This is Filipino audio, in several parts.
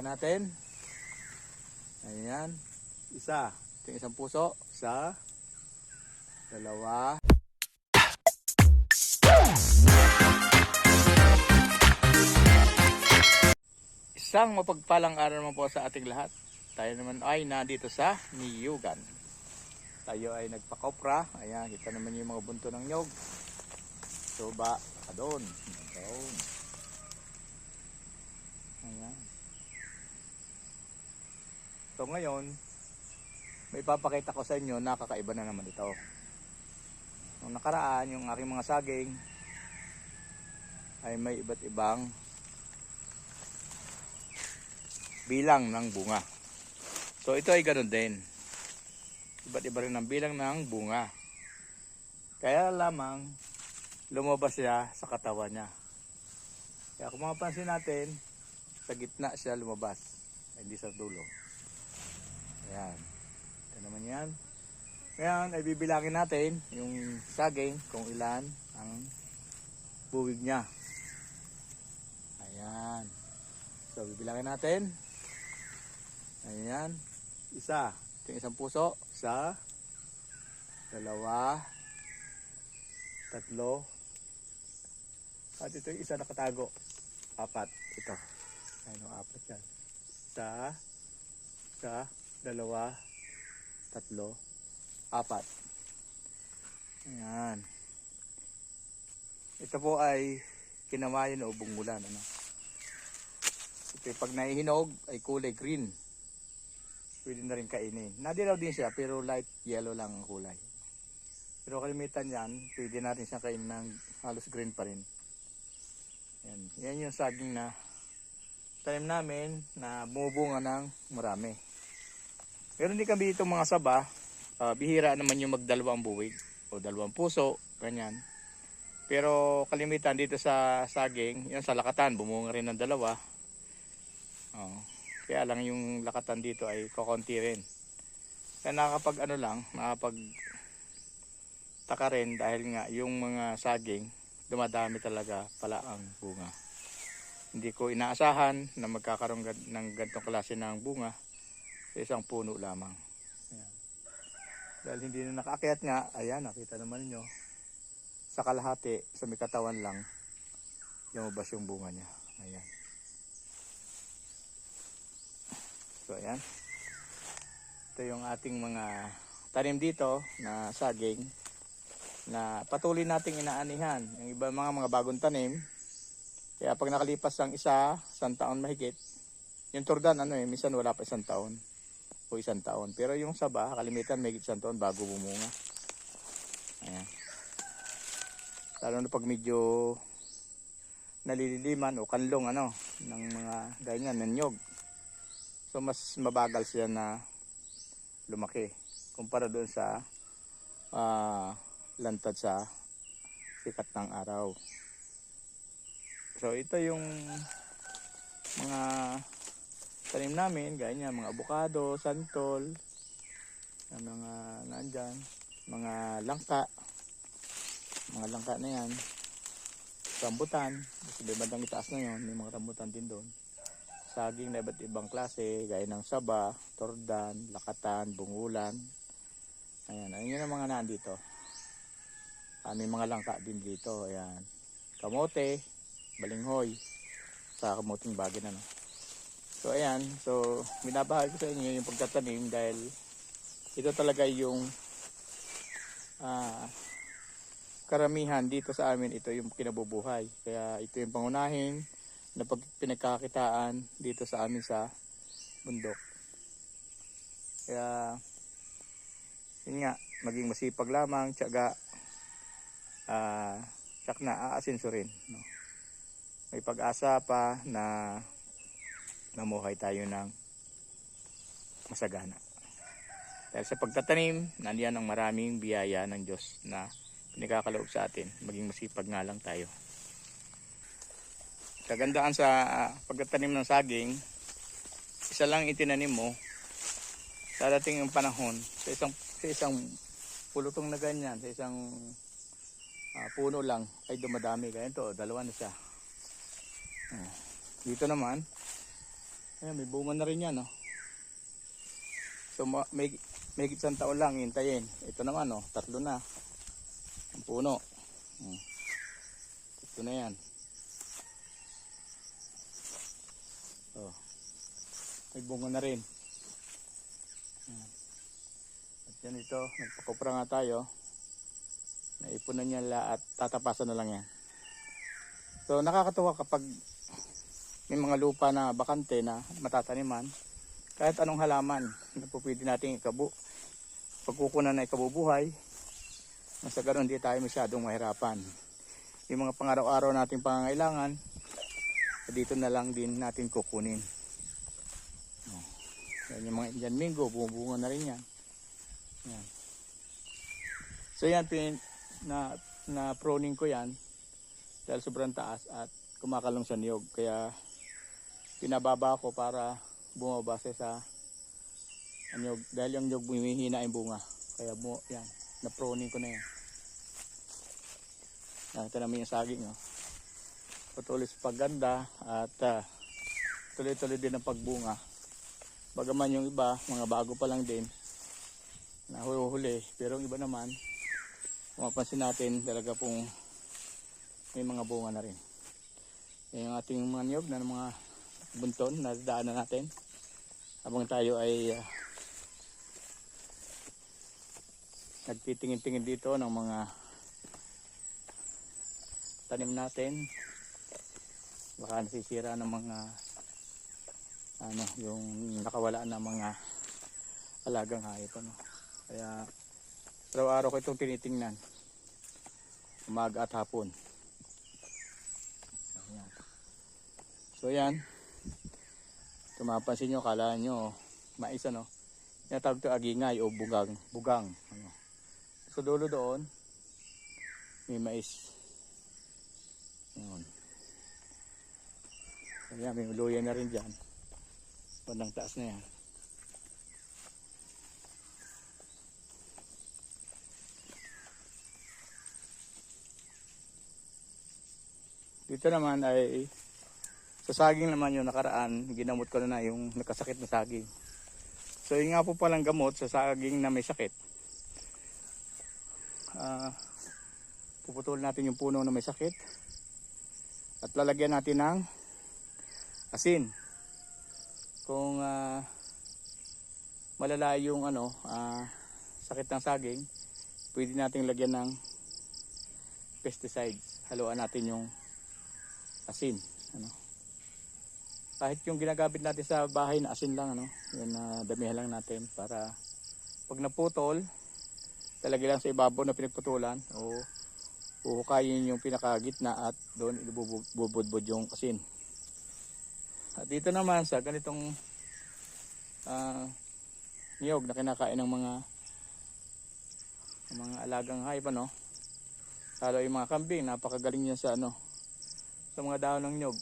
Bibilangin natin. Ayan. Isa. Ito isang puso. Isa. Dalawa. Isang mapagpalang araw naman po sa ating lahat. Tayo naman ay nandito sa Niyugan. Tayo ay nagpakopra. Ayan, kita naman yung mga bunto ng nyog. Suba, doon. Doon. Ayan. So ngayon, may papakita ko sa inyo na kakaiba na naman ito. Nung nakaraan, yung aking mga saging ay may iba't ibang bilang ng bunga. So ito ay ganun din. Iba't iba rin ang bilang ng bunga. Kaya lamang lumabas siya sa katawan niya. Kaya kung mapapansin natin, sa gitna siya lumabas, hindi sa dulo. Ayan. Ito naman yan. Ngayon ay bibilangin natin yung saging kung ilan ang buwig niya. Ayan. So bibilangin natin. Ayan. Isa. Ito yung isang puso. Isa. Dalawa. Tatlo. At ito yung isa nakatago. Apat. Ito. Ayun ang apat yan. Isa. Isa. Dalawa. Tatlo. Apat. Ayan. Ito po ay kinamayan o bungulan. Ano? Ito pag naihinog ay kulay green. Pwede na rin kainin. Nadilaw din siya pero light yellow lang ang kulay. Pero kalimitan yan, pwede natin siyang kainin ng halos green pa rin. Yan, yan yung saging na tanim namin na bumubunga ng marami. Meron din kami dito mga saba, ah, bihira naman yung magdalawang buwig o dalawang puso, ganyan. Pero kalimitan dito sa saging, yan sa lakatan, bumunga rin ng dalawa. Oh. Kaya lang yung lakatan dito ay kokonti rin. Kaya nakakapag ano lang, nakakapag taka rin dahil nga yung mga saging dumadami talaga pala ang bunga. Hindi ko inaasahan na magkakaroon ng ganitong klase ng bunga sa isang puno lamang. Ayan. Dahil hindi na nakaakyat nga, ayan, nakita naman nyo, sa kalahati, sa may katawan lang, lumabas yung bunga niya. Ayan. So, ayan. Ito yung ating mga tanim dito na saging na patuloy nating inaanihan. Yung iba mga mga bagong tanim, kaya pag nakalipas ng isa, isang taon mahigit, yung turdan ano eh, minsan wala pa isang taon o isang taon. Pero yung saba, kalimitan may isang taon bago bumunga. Ayan. Lalo na pag medyo nalililiman o kanlong ano, ng mga ganyan, ng nyog. So mas mabagal siya na lumaki kumpara doon sa ah, lantad sa sikat ng araw. So ito yung mga tanim namin, ganyan, mga abukado, santol, ang mga nandyan, mga langka, mga langka na yan, rambutan, kasi bandang itaas na yun, may mga rambutan din doon. Saging na iba't ibang klase, gaya ng saba, tordan, lakatan, bungulan. Ayan, ayun yun ang mga nandito. Ah, may mga langka din dito, ayan. Kamote, balinghoy, sa kamuting bagin ano. So ayan, so binabahagi ko sa inyo yung pagtatanim dahil ito talaga yung ah, karamihan dito sa amin ito yung kinabubuhay. Kaya ito yung pangunahin na pag pinagkakitaan dito sa amin sa bundok. Kaya yun nga, maging masipag lamang, tiyaga, ah, tsak na aasinso rin. No? May pag-asa pa na mamuhay tayo ng masagana. Dahil sa pagtatanim, nandiyan ang maraming biyaya ng Diyos na pinagkakaloob sa atin. Maging masipag nga lang tayo. Kagandaan sa ah, pagtatanim ng saging, isa lang itinanim mo, dadating yung panahon, sa isang, sa isang pulutong na ganyan, sa isang ah, puno lang, ay dumadami. Ganito, dalawa na siya. Ah, Dito naman, Ayan, may bunga na rin yan, no? So, ma- may, may isang taon lang, hintayin. Ito naman, no? Tatlo na. Ang puno. Hmm. Ito na yan. Oh. May bunga na rin. Ayan. At yan ito, nagpakopra nga tayo. Naipon na niya la at tatapasan na lang yan. So nakakatuwa kapag may mga lupa na bakante na matataniman, kahit anong halaman na po pwede nating ikabu, pagkukunan na ikabubuhay, nasa ganun hindi tayo masyadong mahirapan. Yung mga pangaraw-araw nating pangangailangan, dito na lang din natin kukunin. Yan yung mga Indian Mingo, bumubunga na rin yan. yan. So yan, pin, na, na proning ko yan dahil sobrang taas at kumakalong sa niyog. Kaya pinababa ko para bumaba sa niyog. Dahil yung niyog bumihina yung bunga. Kaya bu yan, na proning ko na yan. Nakita namin yung saging. No? Patuloy pagganda at ah, tuloy-tuloy din ang pagbunga. Bagaman yung iba, mga bago pa lang din, na huli Pero yung iba naman, kung mapansin natin, talaga pong may mga bunga na rin. Yung ating mga niyog na mga bunton na daanan natin. Habang tayo ay uh, nagtitingin-tingin dito ng mga tanim natin. Baka nasisira ng mga ano yung nakawala na mga alagang hayop ano. Kaya araw-araw ko itong tinitingnan. Umaga at hapon. So yan kung mapapansin nyo kala nyo mais ano tinatawag ito agingay o bugang bugang ano. so dulo doon may mais. Yun Ayan, may luya na rin dyan. Bandang taas na yan. Dito naman ay sa saging naman yung nakaraan, ginamot ko na na yung nakasakit na saging. So yun nga po palang gamot sa saging na may sakit. Ah, puputulin natin yung puno na may sakit at lalagyan natin ng asin. Kung ah, malala yung ano, ah, sakit ng saging, pwede nating lagyan ng pesticides. Haluan natin yung asin ano kahit yung ginagamit natin sa bahay na asin lang ano yun na damihan lang natin para pag naputol talagay lang sa ibabaw na pinagputulan o uhukayin yung pinakagitna at doon ibubudbud yung asin at dito naman sa ganitong ah, niyog na kinakain ng mga ng mga alagang hayop ano lalo yung mga kambing napakagaling niya sa ano sa mga dahon ng nyog.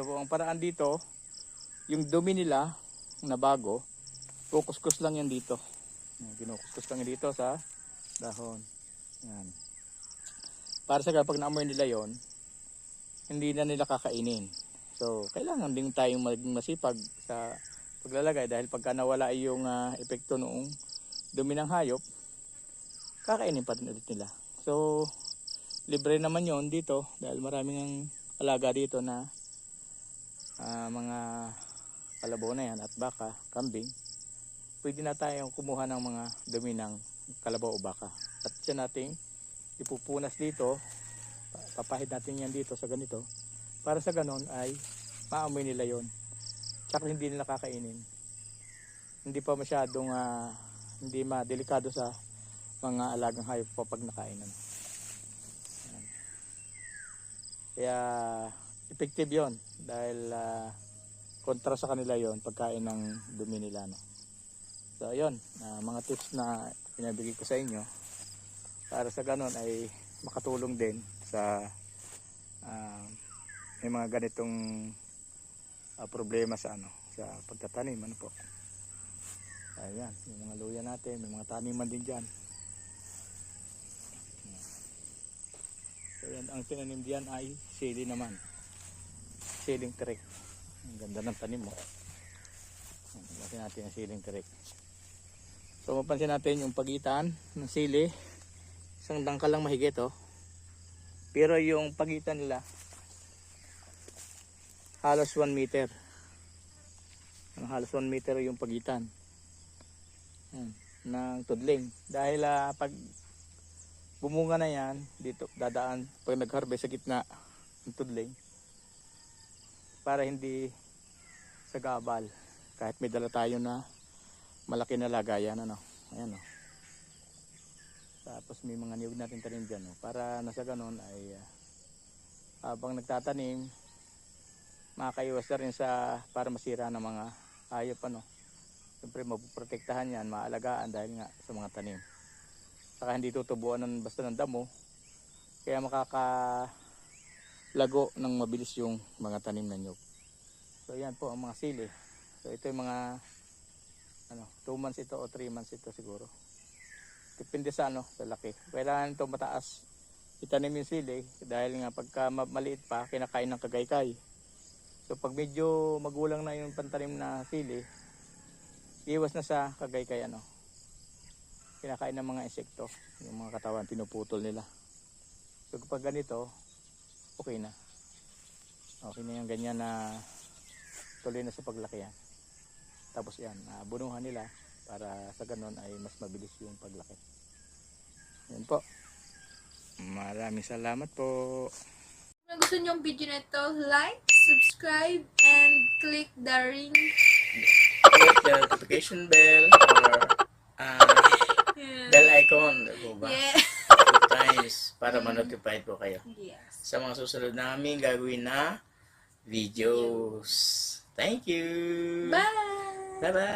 So ang paraan dito, yung dumi nila na bago, kukuskus lang yan dito. Kinukuskus lang dito sa dahon. Yan. Para sa kapag naamoy nila yon hindi na nila kakainin. So, kailangan din tayong maging masipag sa paglalagay dahil pagka nawala yung ah, epekto noong dumi ng hayop, kakainin pa rin ulit nila. So, libre naman yon dito dahil maraming ang alaga dito na ah, mga na yan at baka, kambing pwede na tayong kumuha ng mga dumi ng kalabaw o baka. At siya nating ipupunas dito pa- papahid natin yan dito sa ganito. Para sa ganon ay maamoy nila yon tsaka hindi nila kakainin. Hindi pa masyadong ah, hindi ma delikado sa mga alagang hayop pa pag nakainan. Kaya effective yon dahil ah, kontra sa kanila yon pagkain ng dumi nila. No? So ayun, ah, mga tips na pinabigay ko sa inyo para sa ganon ay makatulong din sa ah, may mga ganitong ah, problema sa ano sa pagtatanim ano po. Ayan, yung mga luya natin, may mga taniman din diyan. So yan, ang tinanim diyan ay sili naman. Siling trek. Ang ganda ng tanim mo. Lagyan natin ang siling tirik. So mapansin natin yung pagitan ng sili. Isang dangkal lang mahigit oh. Pero yung pagitan nila halos 1 meter. Halos 1 meter yung pagitan. Yan, ng tudling. Dahil ah, pag bumunga na yan, dito dadaan pag nag-harvest sa gitna ng tudling para hindi sa gabal. Kahit may dala tayo na malaki na lagayan ano. Ayan oh. Tapos may mga niyog natin tanim dyan oh. Para nasa ganon ay ah, habang nagtatanim makakaiwas na rin sa para masira ng mga hayop ano. Siyempre mapoprotektahan yan, maalagaan dahil nga sa mga tanim. Saka hindi tutubuan ng basta ng damo. Kaya makakalago ng mabilis yung mga tanim na nyog. So yan po ang mga sili. So ito yung mga ano, 2 months ito o 3 months ito siguro. Depende sa ano, sa laki. Kailangan ito mataas itanim yung sili dahil nga pagka ma- maliit pa, kinakain ng kagaykay. So pag medyo magulang na yung pantanim na sili, iwas na sa kagaykay ano. Kinakain ng mga insekto, yung mga katawan, pinuputol nila. So kapag ganito, okay na. Okay na yung ganyan na tuloy na sa paglaki yan. Tapos yan, ah, bunuhan nila para sa ganun ay mas mabilis yung paglaki. Yan po. Maraming salamat po. Kung gusto niyo ang video na ito, like, subscribe, and click the ring. Click the notification bell or uh, Yeah. bell icon po ba? Yeah. Times para ma-notify po kayo Yes. sa mga susunod namin gagawin na videos. Thank you. Bye! Bye-bye.